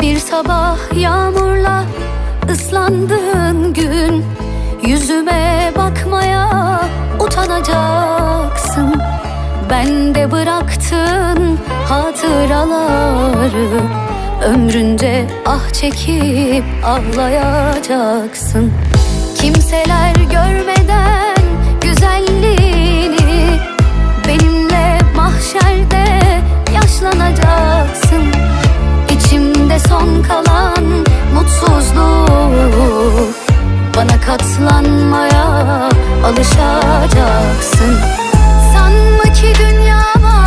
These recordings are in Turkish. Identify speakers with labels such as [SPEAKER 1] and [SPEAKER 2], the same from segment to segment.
[SPEAKER 1] Bir sabah yağmurla ıslandığın gün Yüzüme bakmaya utanacaksın. Ben de bıraktın hatıraları Ömrünce ah çekip ağlayacaksın Kimseler görmeden katlanmaya alışacaksın. Sanma ki dünyama güneş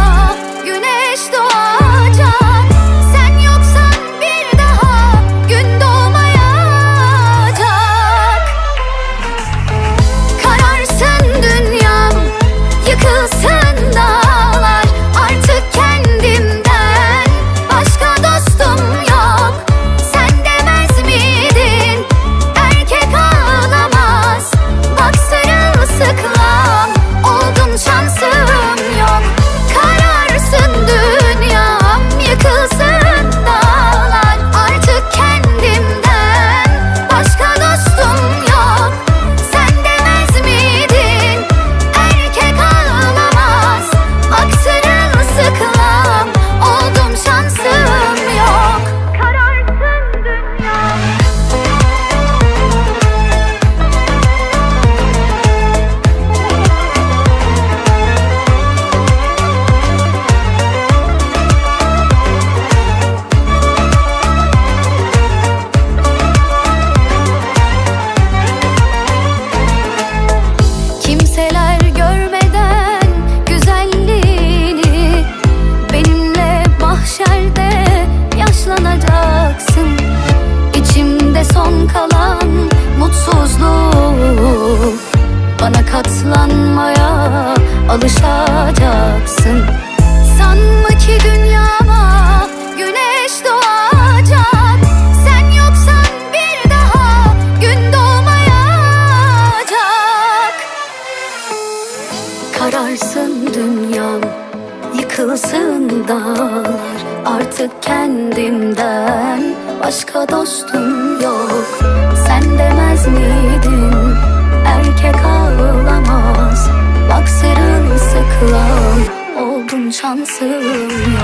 [SPEAKER 1] Bana katlanmaya alışacaksın. Sanma ki dünyama güneş doğacak. Sen yoksan bir daha gün doğmayacak. Kararsın dünyam, yıkılsın dağlar. Artık kendimden başka dostum yok. Sen demez miydin erkek ağlamaz soon.